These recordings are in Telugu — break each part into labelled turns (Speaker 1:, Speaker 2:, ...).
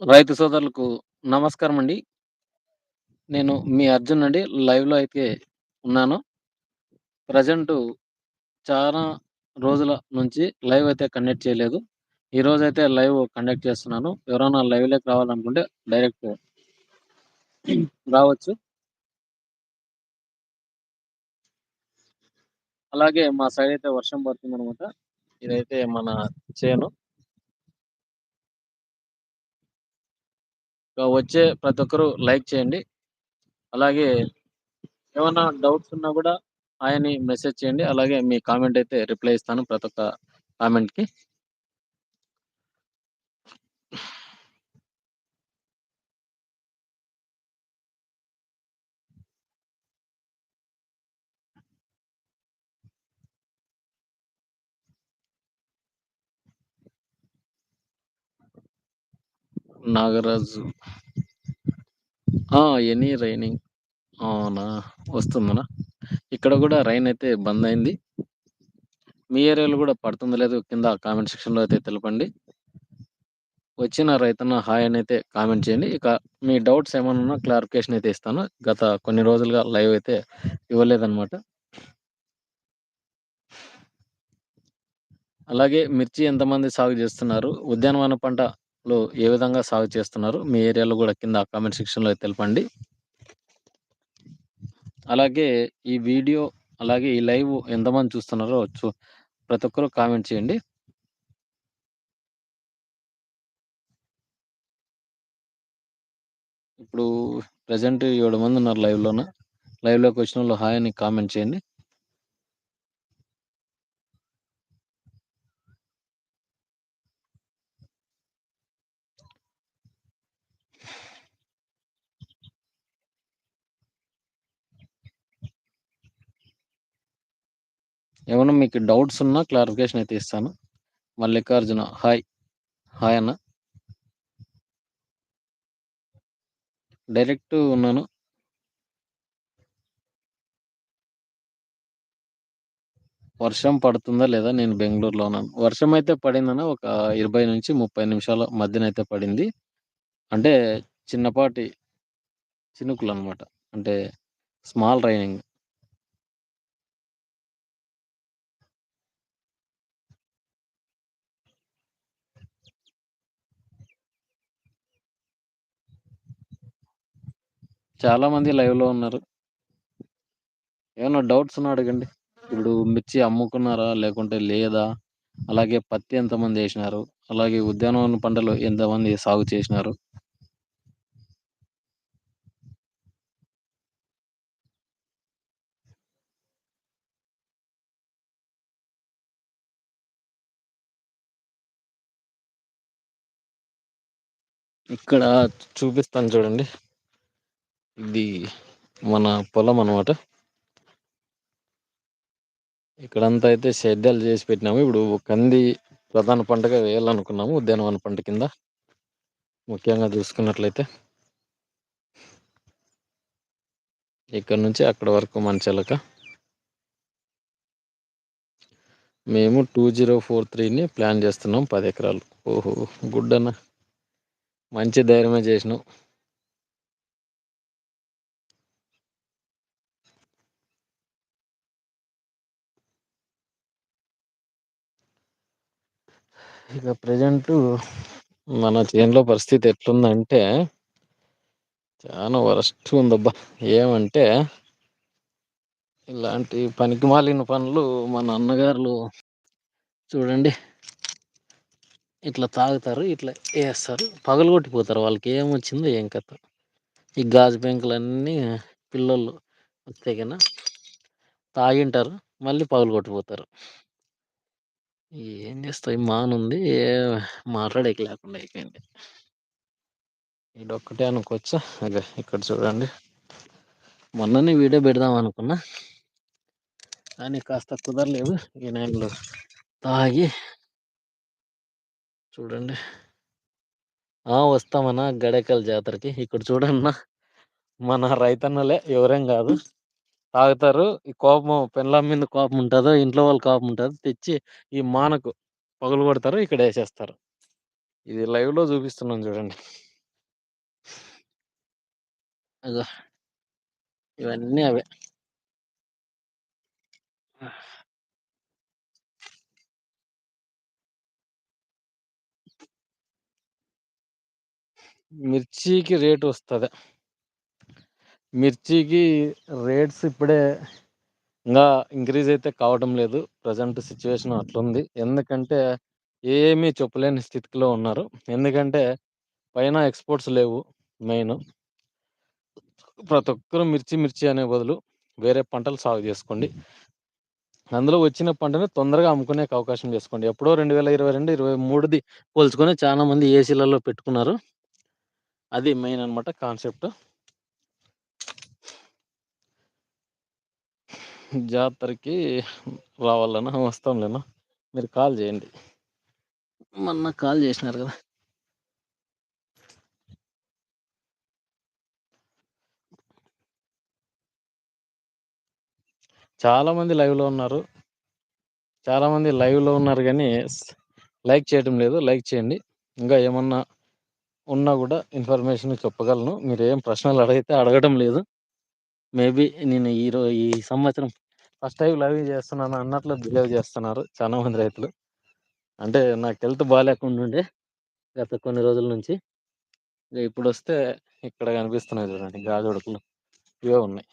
Speaker 1: రైతు సోదరులకు నమస్కారం అండి. నేను మీ అర్జున్ అండి. లైవ్‌లో అయితే ఉన్నాను. ప్రెజెంటు చాలా రోజుల నుంచి లైవ్ అయితే కండక్ట్ చేయలేదు. ఈరోజైతే లైవ్ కండక్ట్ చేస్తున్నాను. ఎవరైనా లైవ్‌లోకి రావాలనుకుంటే డైరెక్ట్ రావచ్చు. అలాగే మా సైడ్ అయితే వర్షం పడుతుంది అనమాట ఇదైతే మన చేను. వచ్చే ప్రతి ఒక్కరు లైక్ చేయండి. అలాగే ఏమైనా డౌట్స్ ఉన్నా కూడా ఆయన్ని మెసేజ్ చేయండి. అలాగే మీ కామెంట్ అయితే రిప్లై ఇస్తాను ప్రతి ఒక్క కామెంట్‌కి. నాగరాజు. ఆ! Any raining. అవునా! వస్తుందనా? ఇక్కడ కూడా రైన్ అయితే బంద్ అయింది. మీ ఏరియాలో కూడా పడుతుంది లేదు కింద కామెంట్ సెక్షన్‌లో అయితే తెలపండి. వచ్చిన రైతన్న హాయ్ అని అయితే కామెంట్ చేయండి. ఇక మీ డౌట్స్ ఏమన్నా ఉన్నా క్లారిఫికేషన్ అయితే ఇస్తాను. గత కొన్ని రోజులుగా లైవ్ అయితే ఇవ్వలేదన్నమాట అలాగే మిర్చి ఎంతమంది సాగు చేస్తున్నారు? ఉద్యానవన పంట లో ఏ విధంగా సాగు చేస్తున్నారు? మీ ఏరియాలో కూడా కింద కామెంట్ సెక్షన్‌లో తెలపండి. అలాగే ఈ వీడియో, అలాగే ఈ లైవ్ ఎంతమంది చూస్తున్నారో చూ ప్రతి ఒక్కరు కామెంట్ చేయండి. ఇప్పుడు ప్రెసెంట్ ఏడు మంది ఉన్నారు లైవ్‌లోన. లైవ్‌లోకి వచ్చినోళ్ళు హాయ్ అని కామెంట్ చేయండి. ఏమన్నా మీకు డౌట్స్ ఉన్నా క్లారిఫికేషన్ అయితే ఇస్తాను. మల్లికార్జున హాయ్. హాయ్ అన్న. డైరెక్ట్ ఉన్నాను. వర్షం పడుతుందా లేదా? నేను బెంగళూరులో ఉన్నాను. వర్షం అయితే పడిందన్న ఒక 20-30 నిమిషాల మధ్యనైతే పడింది. అంటే చిన్నపాటి చినుకులు అనమాట అంటే స్మాల్ రైనింగ్. చాలా మంది లైవ్లో ఉన్నారు. ఏమైనా డౌట్స్ ఉన్నా అడగండి. ఇప్పుడు మిర్చి అమ్ముకున్నారా? లేకుంటే లేదా? అలాగే పత్తి ఎంతమంది వేసినారు అలాగే ఉద్యానవన పంటలు ఎంతమంది సాగు చేసినారు? ఇక్కడ చూపిస్తాను చూడండి. ఇది మన పొలం అనమాట. ఇక్కడంతా అయితే సేద్యాలు చేసి పెట్టినాము. ఇప్పుడు కంది ప్రధాన పంటగా వేయాలనుకున్నాము ఉద్యానవన పంట కింద. ముఖ్యంగా చూసుకున్నట్లయితే. ఇక్కడ నుంచి అక్కడ వరకు మంచిలక. మేము 2043ని ప్లాన్ చేస్తున్నాం పది ఎకరాలు. ఓహో! గుడ్ అన్న. మంచి ధైర్యమే చేసినాం ఇక ప్రెజెంటు మన చేనులో పరిస్థితి ఎట్లుందంటే చాలా వరస్ట్ ఉందబ్బా! ఏమంటే ఇలాంటి పనికి మాలిన పనులు మన అన్నగారులు చూడండి. ఇట్లా తాగుతారు. ఇట్లా వేస్తారు పగలగొట్టిపోతారు. వాళ్ళకి ఏమొచ్చిందో ఏం కథ ఈ గాజు పెంకులన్నీ పిల్లలు వస్తే కన్నా తాగింటారు. మళ్ళీ పగలగొట్టిపోతారు. ఏం చేస్తాం ఈ మానుంది. మాట్లాడేకి లేకుండా అయిపోయింది. ఈడొక్కటే అనుకోవచ్చా? అదే ఇక్కడ చూడండి. మొన్ననే వీడియో పెడదాం అనుకున్నా. కానీ కాస్త కుదరలేదు. ఈ నాయన్లు తాగి చూడండి. ఆ! వస్తామన్నా గడేకల్ జాతరకి. ఇక్కడ చూడన్నా మన రైతన్నలే ఎవరేం కాదు తాగుతారు. ఈ కోపం పెళ్ళాం మీద కోపం ఉంటదో, ఇంట్లో వాళ్ళ కోపం ఉంటదో తెచ్చి ఈ మానకు పగలగొడతారు. ఇక్కడ వేసేస్తారు ఇది లైవ్‌లో చూపిస్తున్నాను చూడండి. అగో ఇవన్నీ అవే మిర్చికి రేట్ వస్తుంది మిర్చికి రేట్స్ ఇప్పుడే ఇంకా ఇంక్రీజ్ అయితే కావడం లేదు. ప్రజెంట్ సిచ్యువేషన్ అట్లుంది. ఎందుకంటే ఏమీ చెప్పలేని స్థితిలో ఉన్నారు. ఎందుకంటే పైన ఎక్స్పోర్ట్స్ లేవు మెయిన్. ప్రతి ఒక్కరు మిర్చి మిర్చి అనే బదులు వేరే పంటలు సాగు చేసుకోండి. అందులో వచ్చిన పంటని తొందరగా అమ్ముకునేకి అవకాశం చేసుకోండి. ఎప్పుడో రెండు వేల ఇరవై రెండు ఇరవై మూడుది పోల్చుకొని చాలా మంది ఏసీలలో పెట్టుకున్నారు. అది మెయిన్ అనమాట కాన్సెప్ట్. జాతరకి రావాలనా వస్తాంలేనా? మీరు కాల్ చేయండి. మొన్న కాల్ చేసినారు కదా. చాలా మంది లైవ్లో ఉన్నారు. చాలా మంది లైవ్లో ఉన్నారు కానీ లైక్ చేయడం లేదు. లైక్ చేయండి. ఇంకా ఏమన్నా ఉన్నా కూడా ఇన్ఫర్మేషన్ చెప్పగలను. మీరు ఏం ప్రశ్నలు అడిగితే అడగడం లేదు. మేబి నేను ఈరో ఈ సంవత్సరం ఫస్ట్ టైం లవ్ చేస్తున్నాను అన్నట్లు బిహేవ్ చేస్తున్నారు చాలా మంది రైతులు. అంటే నాకు హెల్త్ బాగాలేకుండా ఉండే గత కొన్ని రోజుల నుంచి. ఇప్పుడు వస్తే ఇక్కడ కనిపిస్తున్నాయి చూడండి గాజుడుకులు ఇవే ఉన్నాయి.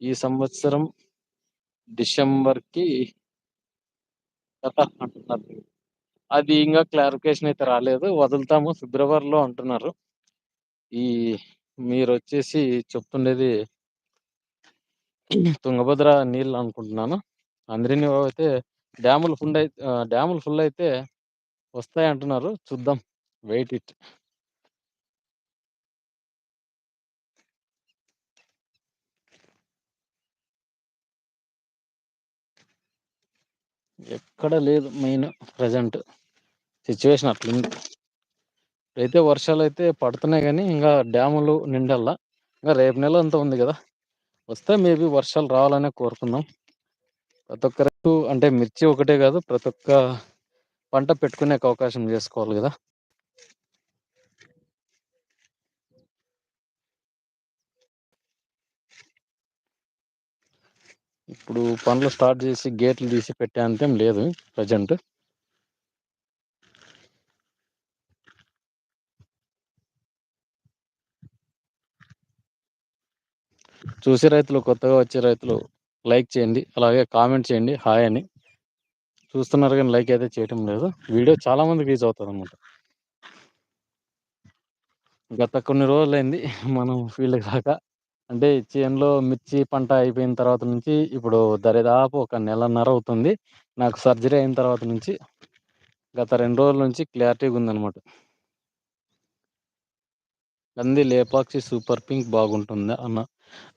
Speaker 1: ఈ సంవత్సరం డిసెంబర్కి అంటున్నారు. అది ఇంకా క్లారిఫికేషన్ అయితే రాలేదు. వదులుతాము. ఫిబ్రవరిలో అంటున్నారు. ఈ మీరు వచ్చేసి చెప్తుండేది తుంగభద్ర నీళ్ళు అనుకుంటున్నాను. అందరిని అయితే డ్యాములు ఫుల్ అయితే డ్యాములు ఫుల్ అయితే వస్తాయి అంటున్నారు. చూద్దాం. Wait it. ఎక్కడ లేదు మెయిన్ ప్రజెంట్. సిచ్యువేషన్ అట్లుంది. అయితే వర్షాలు అయితే పడుతున్నాయి కానీ ఇంకా డ్యాములు నిండల్లా. ఇంకా రేపు నెల అంతా ఉంది కదా. వస్తే మేబీ వర్షాలు రావాలనే కోరుకుందాం. ప్రతి ఒక్క రైతు అంటే మిర్చి ఒకటే కాదు ప్రతి ఒక్క పంట పెట్టుకునే అవకాశం చేసుకోవాలి కదా. ఇప్పుడు పనులు స్టార్ట్ చేసి గేట్లు తీసి పెట్టే అంతేం లేదు ప్రజెంట్. చూసే రైతులు కొత్తగా వచ్చే రైతులు లైక్ చేయండి. అలాగే కామెంట్ చేయండి. హాయ్ అని. చూస్తున్నారు కానీ లైక్ అయితే చేయటం లేదు. వీడియో చాలా మందికి రీచ్ అవుతుంది అనమాట గత కొన్ని రోజులైంది మనం ఫీల్డ్ కాక అంటే చేనులో మిర్చి పంట అయిపోయిన తర్వాత నుంచి ఇప్పుడు దరిదాపు ఒక నెలన్నర అవుతుంది. నాకు సర్జరీ అయిన తర్వాత నుంచి గత రెండు రోజుల నుంచి క్లారిటీగా ఉందనమాట కంది లేపాక్షి సూపర్ పింక్ బాగుంటుందా అన్న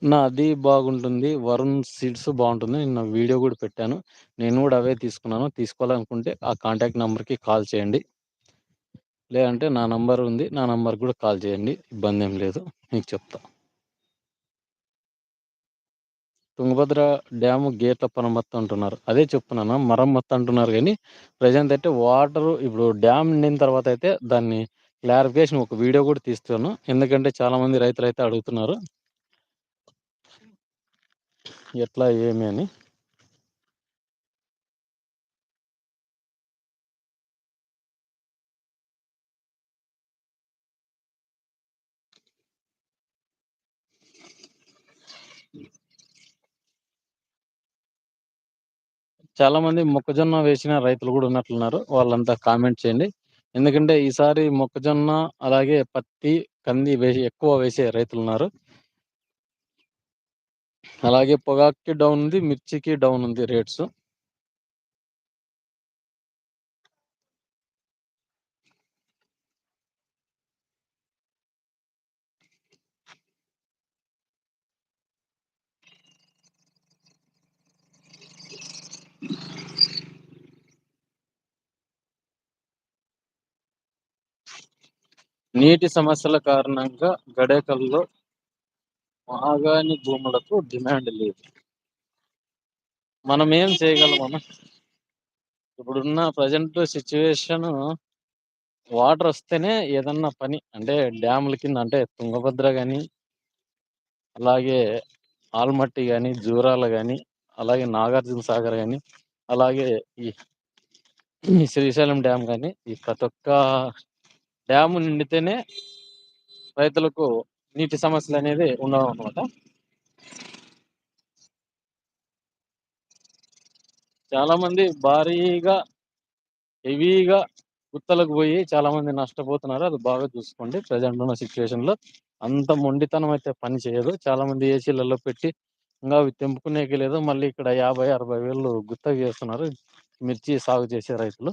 Speaker 1: నా అది బాగుంటుంది. వరుణ్ సీడ్స్ బాగుంటుంది. నేను వీడియో కూడా పెట్టాను. నేను కూడా అవే తీసుకున్నాను. తీసుకోవాలనుకుంటే ఆ కాంటాక్ట్ నెంబర్కి కాల్ చేయండి. లేదంటే నా నంబర్ ఉంది. నా నంబర్‌కి కూడా కాల్ చేయండి. ఇబ్బంది ఏం లేదు. మీకు చెప్తా. తుంగభద్ర డ్యాము గేట్ల పరమత్ అంటున్నారు. అదే చెప్తున్నాను? మరమ్మత్తు అంటున్నారు కానీ ప్రజెంట్ అయితే వాటర్ ఇప్పుడు డ్యామ్ నిండిన తర్వాత అయితే దాన్ని క్లారిఫికేషన్ ఒక వీడియో కూడా తీస్తాను. ఎందుకంటే చాలామంది రైతులైతే రైతులు అయితే అడుగుతున్నారు. ఎట్లా ఏమి అని. చాలా మంది మొక్కజొన్న వేసిన రైతులు కూడా ఉన్నట్లున్నారు. వాళ్ళంతా కామెంట్ చేయండి. ఎందుకంటే ఈసారి మొక్కజొన్న అలాగే పత్తి కంది వేసి ఎక్కువ వేసే రైతులు ఉన్నారు అలాగే పొగాక్కి డౌన్ ఉంది మిర్చికి డౌన్ ఉంది రేట్స్ నీటి సమస్యల కారణంగా గడేకల్లో ఆగాని భూములకు డిమాండ్ లేదు. మనం ఏం చేయగలం ఇప్పుడున్న ప్రజెంట్ సిచ్యువేషన్ వాటర్ వస్తేనే ఏదన్నా పని అంటే డ్యాముల కింద అంటే తుంగభద్ర కానీ అలాగే ఆల్మట్టి కానీ జూరాల కానీ అలాగే నాగార్జున సాగర్ కానీ అలాగే ఈ శ్రీశైలం డ్యామ్ కానీ ఈ ప్రతి ఒక్క డ్యాము నిండితేనే రైతులకు నీటి సమస్యలు అనేది ఉండవు అనమాట చాలా మంది భారీగా హెవీగా గుత్తలకు పోయి చాలా మంది నష్టపోతున్నారు. అది బాగా చూసుకోండి. ప్రజెంట్ ఉన్న సిచ్యువేషన్లో అంత మొండితనం అయితే పని చేయదు. చాలా మంది ఏసీలలో పెట్టి ఇంకా అవి తెంపుకునేకి లేదు. మళ్ళీ ఇక్కడ యాభై అరవై వేలు గుత్తకు చేస్తున్నారు మిర్చి సాగు చేసే రైతులు.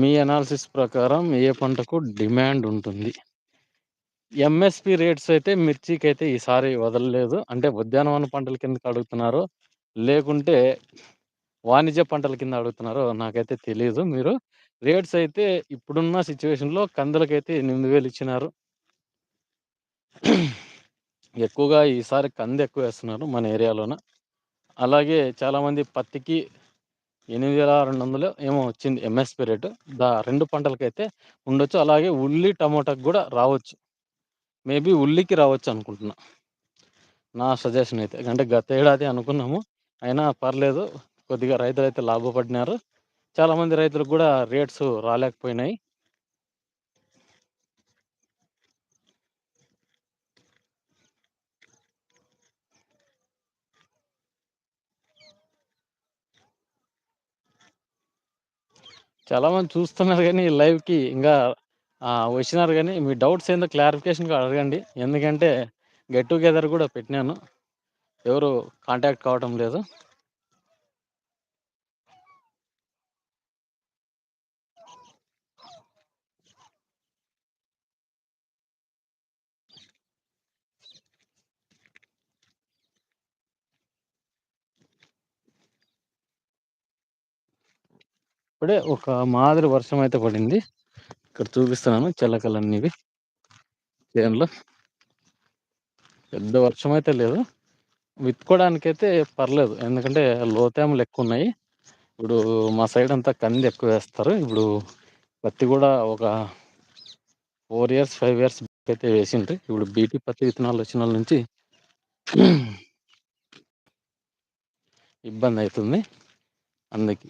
Speaker 1: మీ అనాలిసిస్ ప్రకారం ఏ పంటకు డిమాండ్ ఉంటుంది? ఎంఎస్పి రేట్స్ అయితే మిర్చికి అయితే ఈసారి వదలలేదు. అంటే ఉద్యానవన పంటల కిందకి అడుగుతున్నారు. లేకుంటే వాణిజ్య పంటల కింద అడుగుతున్నారో నాకైతే తెలియదు మీరు. రేట్స్ అయితే ఇప్పుడున్న సిచ్యువేషన్లో కందులకైతే ఎనిమిది వేలు ఇచ్చినారు. ఎక్కువగా ఈసారి కంది ఎక్కువ వేస్తున్నారు మన ఏరియాలోన. అలాగే చాలామంది పత్తికి ఎనిమిది వేల రెండు వందలు ఏమో వచ్చింది ఎంఎస్పి రేటు దా రెండు పంటలకైతే ఉండొచ్చు. అలాగే ఉల్లి టమోటాకి కూడా రావచ్చు. మేబీ ఉల్లికి రావచ్చు అనుకుంటున్నా. నా సజెషన్ అయితే. అంటే గత ఏడాది అనుకున్నాము. అయినా పర్లేదు. కొద్దిగా రైతులు అయితే లాభపడినారు చాలామంది రైతులకు కూడా రేట్స్ రాలేకపోయినాయి. చాలామంది చూస్తున్నారు కానీ లైవ్కి ఇంకా వచ్చినారు కానీ మీ డౌట్స్ ఏందో క్లారిఫికేషన్గా అడగండి. ఎందుకంటే గెట్ టుగెదర్ కూడా పెట్టినాను. ఎవరు కాంటాక్ట్ కావటం లేదు. ఇప్పుడే ఒక మాదిరి వర్షం అయితే పడింది. ఇక్కడ చూపిస్తున్నాను చిలకలన్నీవి. చేనులో. పెద్ద వర్షం అయితే లేదు. విత్తుకోవడానికైతే పర్లేదు. ఎందుకంటే లోతేమలు ఎక్కువ ఉన్నాయి ఇప్పుడు మా సైడ్ అంతా కంది ఎక్కువ వేస్తారు. ఇప్పుడు పత్తి కూడా ఒక ఫోర్ ఇయర్స్ ఫైవ్ ఇయర్స్ అయితే వేసిండ్రు. ఇప్పుడు బీటీ పత్తి విత్తనాలు వచ్చిన వాళ్ళ నుంచి ఇబ్బంది అవుతుంది. అందుకే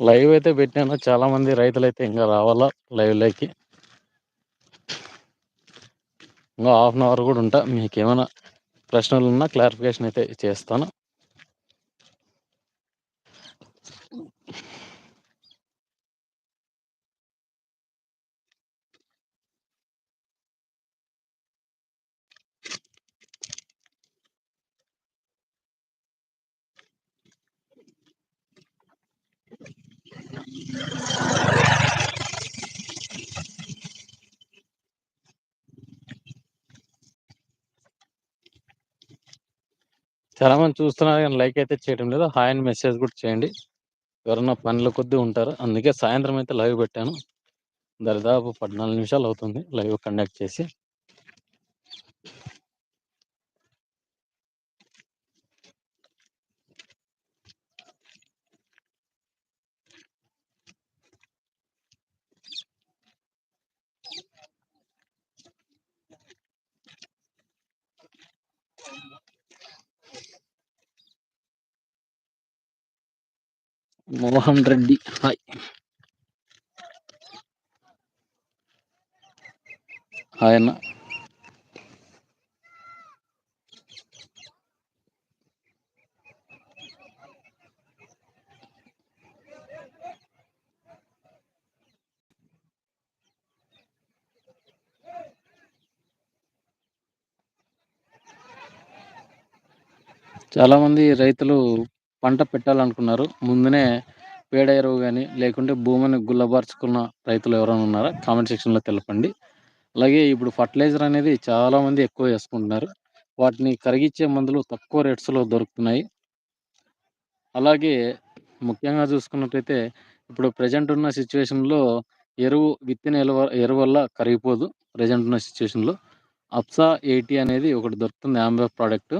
Speaker 1: లైవ్ అయితే పెట్టాను. చాలా మంది రైతులు అయితే ఇంకా రావాలా లైవ్లోకి ఇంకా హాఫ్ అన్ అవర్ కూడా ఉంటా. మీకు ఏమైనా ప్రశ్నలు ఉన్నా క్లారిఫికేషన్ అయితే చేస్తాను. చాలా మంది చూస్తున్నారు కానీ లైక్ అయితే చేయడం లేదు. హాయ్ అని మెసేజ్ కూడా చేయండి. ఎవరన్నా పనుల కొద్దీ ఉంటారు. అందుకే సాయంత్రం అయితే లైవ్ పెట్టాను. దరిదాపు పద్నాలుగు నిమిషాలు అవుతుంది లైవ్ కండక్ట్ చేసి. మోహన్ రెడ్డి. హాయ్. హాయ్ అన్న. చాలా మంది రైతులు పంట పెట్టాలనుకున్నారు ముందునే పేడ ఎరువు కానీ లేకుంటే భూమిని గుల్లబార్చుకున్న రైతులు ఎవరైనా ఉన్నారా కామెంట్ సెక్షన్‌లో తెలపండి. అలాగే ఇప్పుడు ఫర్టిలైజర్ అనేది చాలామంది ఎక్కువ వేసుకుంటున్నారు. వాటిని కరిగించే మందులు తక్కువ రేట్స్‌లో దొరుకుతున్నాయి. అలాగే ముఖ్యంగా చూసుకున్నట్టయితే ఇప్పుడు ప్రెజెంట్ ఉన్న సిచ్యువేషన్లో ఎరువు విత్తిన ఎరువ ఎరువు వల్ల కరిగిపోదు. ప్రెజెంట్ ఉన్న సిచ్యువేషన్లో అప్సా ఎయిటీ అనేది ఒకటి దొరుకుతుంది ఆంబే ప్రోడక్ట్.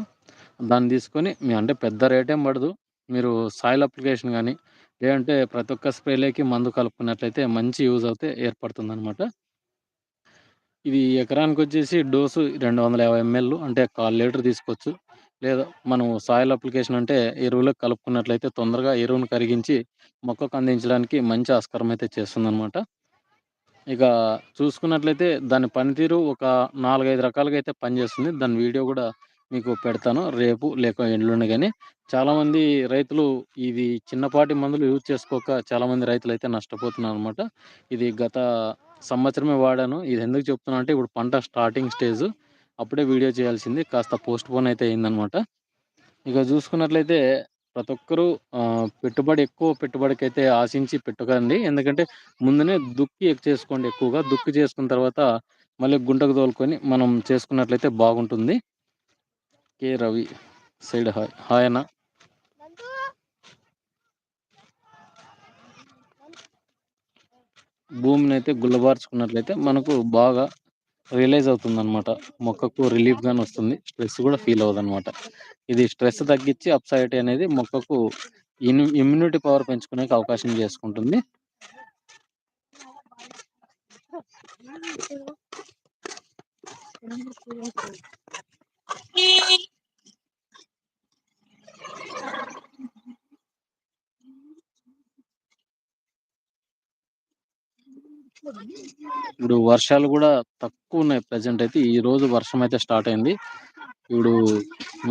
Speaker 1: దాన్ని తీసుకొని మీ అంటే పెద్ద రేటేం పడదు. మీరు సాయిల్ అప్లికేషన్ కానీ లేదంటే ప్రతి ఒక్క స్ప్రేలోకి మందు కలుపుకున్నట్లయితే మంచి యూజ్ అయితే ఏర్పడుతుందనమాట. ఇది ఎకరానికి వచ్చేసి డోసు 250 ఎంఎల్ అంటే కాల్ లీటర్ తీసుకోవచ్చు. లేదా మనం సాయిల్ అప్లికేషన్ అంటే ఎరువులకు కలుపుకున్నట్లయితే తొందరగా ఎరువును కరిగించి మొక్కకు అందించడానికి మంచి ఆస్కారం అయితే చేస్తుందనమాట. ఇక చూసుకున్నట్లయితే దాని పనితీరు ఒక 4, 5 రకాలుగా అయితే పనిచేస్తుంది. దాని వీడియో కూడా మీకు పెడతాను. రేపు లేక ఎండ్లోనే కానీ చాలామంది రైతులు ఇది చిన్నపాటి మందులు యూజ్ చేసుకోక చాలామంది రైతులైతే నష్టపోతున్నారనమాట. ఇది గత సంవత్సరమే వాడాను. ఇది ఎందుకు చెప్తున్నా అంటే ఇప్పుడు పంట స్టార్టింగ్ స్టేజ్. అప్పుడే వీడియో చేయాల్సింది కాస్త పోస్ట్ పోన్ అయితే అయిందనమాట. ఇక చూసుకున్నట్లయితే ప్రతి ఒక్కరు పెట్టుబడి ఎక్కువ పెట్టుబడికైతే ఆశించి పెట్టకండి. ఎందుకంటే ముందునే దుక్కి ఎక్ చేసుకోండి ఎక్కువగా. దుక్కి చేసుకున్న తర్వాత మళ్ళీ గుంటకు తోలుకొని మనం చేసుకున్నట్లయితే బాగుంటుంది. K. Ravi side hi. Hi అన్న. భూమినైతే గుల్లబార్చుకున్నట్లయితే మనకు బాగా రియలైజ్ అవుతుందనమాట. మొక్కకు రిలీఫ్‌గాని వస్తుంది. స్ట్రెస్ కూడా ఫీల్ అవ్వదనమాట. ఇది స్ట్రెస్ తగ్గించి అప్సైటీ అనేది మొక్కకు ఇన్ ఇమ్యూనిటీ పవర్ పెంచుకునేకి అవకాశం చేసుకుంటుంది. ఇప్పుడు వర్షాలు కూడా తక్కువ ఉన్నాయి ప్రజెంట్ అయితే. ఈ రోజు వర్షం అయితే స్టార్ట్ అయింది. ఇప్పుడు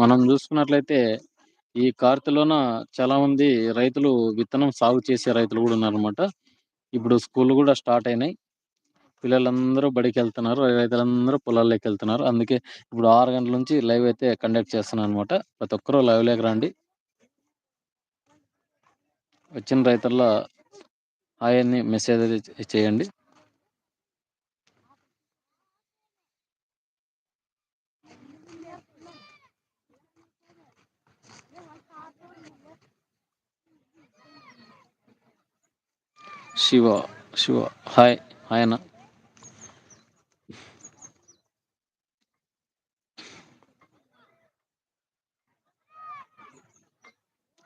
Speaker 1: మనం చూసుకున్నట్లయితే ఈ కార్తెలోన చాలామంది రైతులు విత్తనం సాగు చేసే రైతులు కూడా ఉన్నారనమాట. ఇప్పుడు స్కూల్ కూడా స్టార్ట్ అయినాయి. పిల్లలందరూ బడికెళ్తున్నారు. రైతులందరూ పొలాల్లోకి వెళ్తున్నారు అందుకే ఇప్పుడు ఆరు గంటల నుంచి లైవ్ అయితే కండక్ట్ చేస్తున్నాననమాట. ప్రతి ఒక్కరూ లైవ్ లేక రండి. వచ్చిన రైతుల్లో హాయ్ అని మెసేజ్ అయితే చేయండి. శివ, శివ హాయ్. హాయ్ అన్న.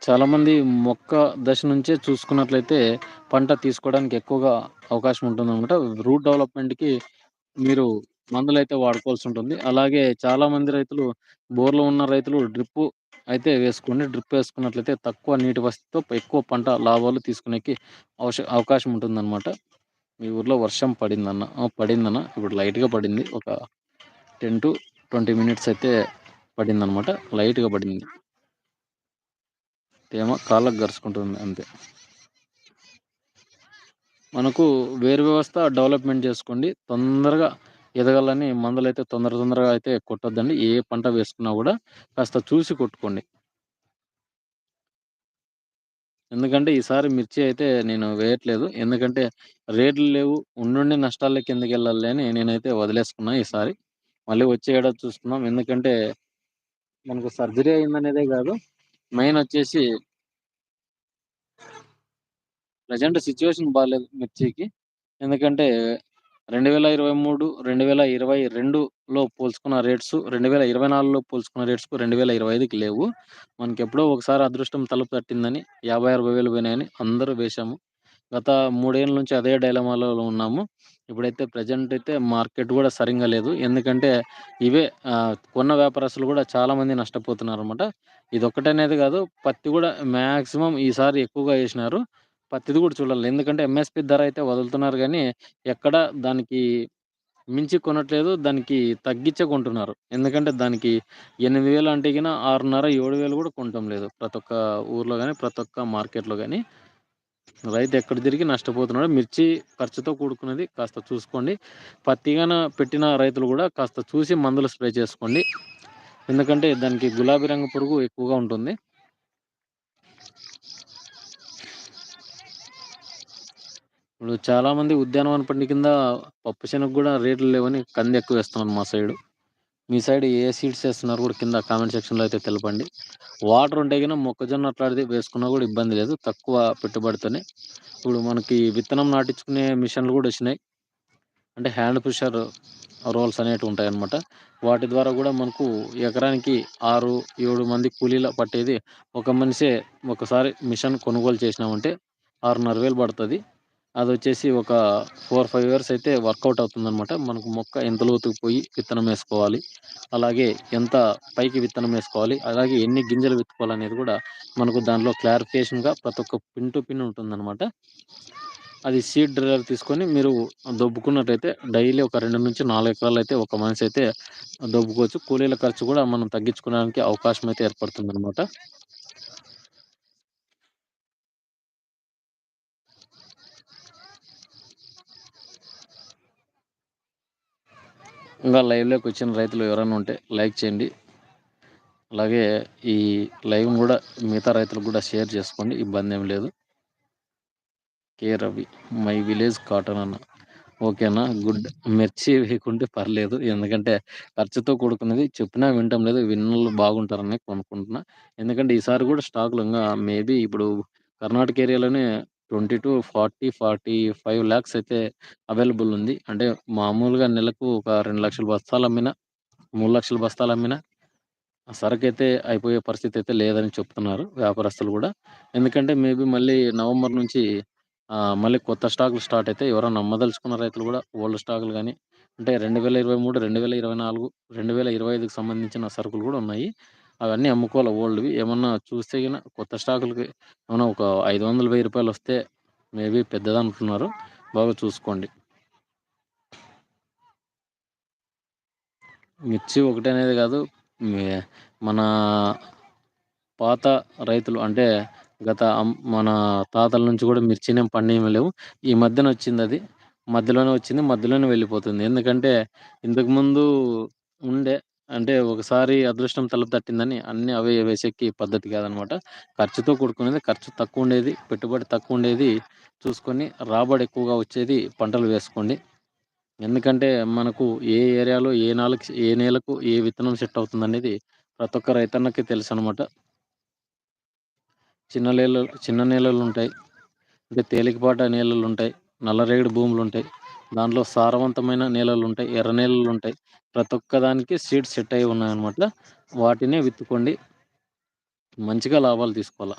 Speaker 1: చాలామంది మొక్క దశ నుంచే చూసుకున్నట్లయితే పంట తీసుకోవడానికి ఎక్కువగా అవకాశం ఉంటుందనమాట. రూట్ డెవలప్‌మెంట్‌కి మీరు మందులు అయితే వాడుకోవాల్సి ఉంటుంది. అలాగే చాలామంది రైతులు బోర్‌లో ఉన్న రైతులు డ్రిప్పు అయితే వేసుకోండి. డ్రిప్ వేసుకున్నట్లయితే తక్కువ నీటి వసతితో ఎక్కువ పంట లాభాలు తీసుకునేకి అవశ అవకాశం ఉంటుందనమాట. మీ ఊర్లో వర్షం పడిందన్న. పడిందన్న. ఇప్పుడు లైట్‌గా పడింది. ఒక 10-20 మినిట్స్ అయితే పడిందనమాట. లైట్‌గా పడింది. తేమ కాళ్ళకు గరుచుకుంటుంది అంతే. మనకు వేరు వ్యవస్థ డెవలప్‌మెంట్ చేసుకోండి. తొందరగా ఎదగాలని మందులైతే తొందర తొందరగా అయితే కొట్టొద్దండి. ఏ పంట వేసుకున్నా కూడా కాస్త చూసి కొట్టుకోండి. ఎందుకంటే ఈసారి మిర్చి అయితే నేను వేయట్లేదు. ఎందుకంటే రేట్లు లేవు. ఉండుండి కిందకి వెళ్ళాలి అని నేనైతే వదిలేసుకున్నా ఈసారి. మళ్ళీ వచ్చే ఏడాది చూసుకున్నాం ఎందుకంటే మనకు సర్జరీ అయిందనేదే కాదు. మెయిన్ వచ్చేసి ప్రజెంట్ సిచ్యువేషన్ బాగాలేదు మిర్చికి. ఎందుకంటే 2023, 2022లో పోల్చుకున్న రేట్స్ 2024లో పోల్చుకున్న రేట్స్‌కు 2025కి లేవు. మనకి ఎప్పుడో ఒకసారి అదృష్టం తలుపు తట్టిందని 50, 60 వేలు పోయినాయని అందరూ వేశాము. గత మూడేళ్ళ నుంచి అదే డైలమాలో ఉన్నాము. ఇప్పుడైతే ప్రెజెంట్ అయితే మార్కెట్ కూడా సరిగ్గా లేదు. ఎందుకంటే ఇవే కొన్న వ్యాపారస్తులు కూడా చాలామంది నష్టపోతున్నారు అనమాట ఇది ఇదొక్కటనేది కాదు. పత్తి కూడా మ్యాక్సిమం ఈసారి ఎక్కువగా వేసినారు పత్తిది కూడా చూడాలి. ఎందుకంటే ఎంఎస్‌పి ధర అయితే వదులుతున్నారు కానీ ఎక్కడ దానికి మించి కొనట్లేదు. దానికి తగ్గించే కొంటున్నారు. ఎందుకంటే దానికి 8000 అంటే ఆరున్నర ఏడు వేలు కూడా కొనటం లేదు. ప్రతి ఒక్క ఊర్లో కానీ ప్రతి ఒక్క మార్కెట్‌లో కానీ రైతు ఎక్కడ తిరిగి నష్టపోతున్నాడు. మిర్చి ఖర్చుతో కూడుకున్నది. కాస్త చూసుకోండి. పత్తిగా పెట్టిన రైతులు కూడా కాస్త చూసి మందులు స్ప్రే చేసుకోండి. ఎందుకంటే దానికి గులాబీ రంగు పురుగు ఎక్కువగా ఉంటుంది. ఇప్పుడు చాలా మంది ఉద్యానవన పంట కింద పప్పు శనగ కూడా రేట్లు లేవని కంది ఎక్కువ వేస్తున్నాను మా సైడు. మీ సైడ్ ఏ సీడ్స్ వేస్తున్నారు కూడా కింద కామెంట్ సెక్షన్లో అయితే తెలపండి. వాటర్ ఉంటే గిన మొక్కజొన్న అట్లాంటిది వేసుకున్నా కూడా ఇబ్బంది లేదు. తక్కువ పెట్టుబడితోనే ఇప్పుడు మనకి విత్తనం నాటించుకునే మిషన్లు కూడా వచ్చినాయి. అంటే హ్యాండ్ పుషర్ రోల్స్ అనేటివి ఉంటాయన్నమాట. వాటి ద్వారా కూడా మనకు ఎకరానికి ఆరు ఏడు మంది కూలీలు పట్టేది ఒక మనిషే ఒకసారి మిషన్ కొనుగోలు చేసినామంటే ఆరున్నర వేలు పడుతుంది. అది వచ్చేసి ఒక ఫోర్ ఫైవ్ ఇయర్స్ అయితే వర్కౌట్ అవుతుందనమాట మనకు మొక్క ఎంత లోతుకు పోయి విత్తనం వేసుకోవాలి అలాగే ఎంత పైకి విత్తనం వేసుకోవాలి అలాగే ఎన్ని గింజలు విత్తుకోవాలి అనేది కూడా మనకు దానిలో క్లారిఫికేషన్గా ప్రతి ఒక్క పిన్ టు పిన్ ఉంటుందన్నమాట. అది సీడ్ డ్రైవర్ తీసుకొని మీరు దొబ్బుకున్నట్టయితే డైలీ ఒక రెండు నుంచి నాలుగు ఎకరాలు అయితే ఒక మనిషి అయితే దొబ్బుకోవచ్చు. కూలీల ఖర్చు కూడా మనం తగ్గించుకోవడానికి అవకాశం అయితే ఏర్పడుతుంది అనమాట ఇంకా లైవ్లోకి వచ్చిన రైతులు ఎవరైనా ఉంటే లైక్ చేయండి. అలాగే ఈ లైవ్ కూడా మిగతా రైతులకు కూడా షేర్ చేసుకోండి. ఇబ్బంది ఏం లేదు. K Ravi my village cotton అన్న. ఓకేనా గుడ్. మిర్చి వేయకుంటే పర్లేదు. ఎందుకంటే ఖర్చుతో కూడుకున్నది చెప్పినా వినటం లేదు. విన్నలు బాగుంటారని కొనుక్కుంటున్నా. ఎందుకంటే ఈసారి కూడా స్టాకులు ఇంకా మేబీ ఇప్పుడు కర్ణాటక ఏరియాలోనే twenty to forty forty five lakhs అయితే అవైలబుల్ ఉంది. అంటే మామూలుగా నెలకు ఒక రెండు లక్షల బస్తాలు అమ్మిన మూడు లక్షల బస్తాలు అమ్మిన ఆ అయితే అయిపోయే పరిస్థితి అయితే లేదని చెప్తున్నారు వ్యాపారస్తులు కూడా. ఎందుకంటే మేబీ మళ్ళీ నవంబర్ నుంచి మళ్ళీ కొత్త స్టాకులు స్టార్ట్ అయితే ఎవరైనా నమ్మదలుచుకున్న రైతులు కూడా ఓల్డ్ స్టాకులు కానీ అంటే రెండు వేల ఇరవై మూడు రెండు వేల ఇరవై నాలుగు రెండు వేల ఇరవై ఐదుకి సంబంధించిన సరుకులు కూడా ఉన్నాయి. అవన్నీ అమ్ముకోవాలి ఓల్డ్వి. ఏమన్నా చూస్తే గిన కొత్త స్టాకులకి ఏమన్నా ఒక ఐదు వందల వెయ్యి రూపాయలు వస్తే మేబీ పెద్దది అనుకున్నారు. బాగా చూసుకోండి. మిర్చి ఒకటి అనేది కాదు మన పాత రైతులు అంటే గత మన తాతల నుంచి కూడా మిర్చిని పండియలేము ఈ మధ్యన వచ్చింది అది మధ్యలోనే వచ్చింది. మధ్యలోనే వెళ్ళిపోతుంది. ఎందుకంటే ఇంతకుముందు ఉండే అంటే ఒకసారి అదృష్టం తలుపు తట్టిందని అన్ని అవే వేసేకి పద్ధతి కాదనమాట. ఖర్చుతో కూడుకునేది ఖర్చు తక్కువ ఉండేది పెట్టుబడి తక్కువ ఉండేది చూసుకొని రాబడి ఎక్కువగా వచ్చేది పంటలు వేసుకోండి. ఎందుకంటే మనకు ఏ ఏరియాలో ఏ నాలుగు ఏ నేలకు ఏ విత్తనం సెట్ అవుతుంది అనేది ప్రతి ఒక్క రైతన్నకి తెలుసు అనమాట చిన్న నేలలు చిన్న నేలలు ఉంటాయి అంటే తేలికపాట నేలలు ఉంటాయి నల్లరేగడి భూములు ఉంటాయి దాంట్లో సారవంతమైన నేలలు ఉంటాయి ఎర్ర నేలలు ఉంటాయి ప్రతి ఒక్క దానికి సీడ్స్ సెట్ అయి ఉన్నాయన్నమాట. వాటినే విత్తుకోండి. మంచిగా లాభాలు తీసుకోవాలా.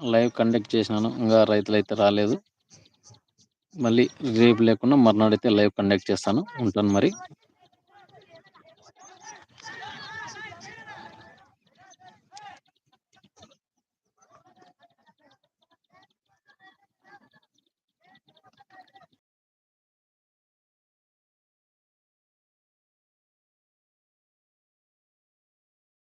Speaker 1: లైవ్ కండక్ట్ చేసినాను. ఇంకా రైతులు అయితే రాలేదు. మళ్ళీ రేపు లేకుండా మర్నాడు అయితే లైవ్ కండక్ట్ చేస్తాను. ఉంటాను మరి.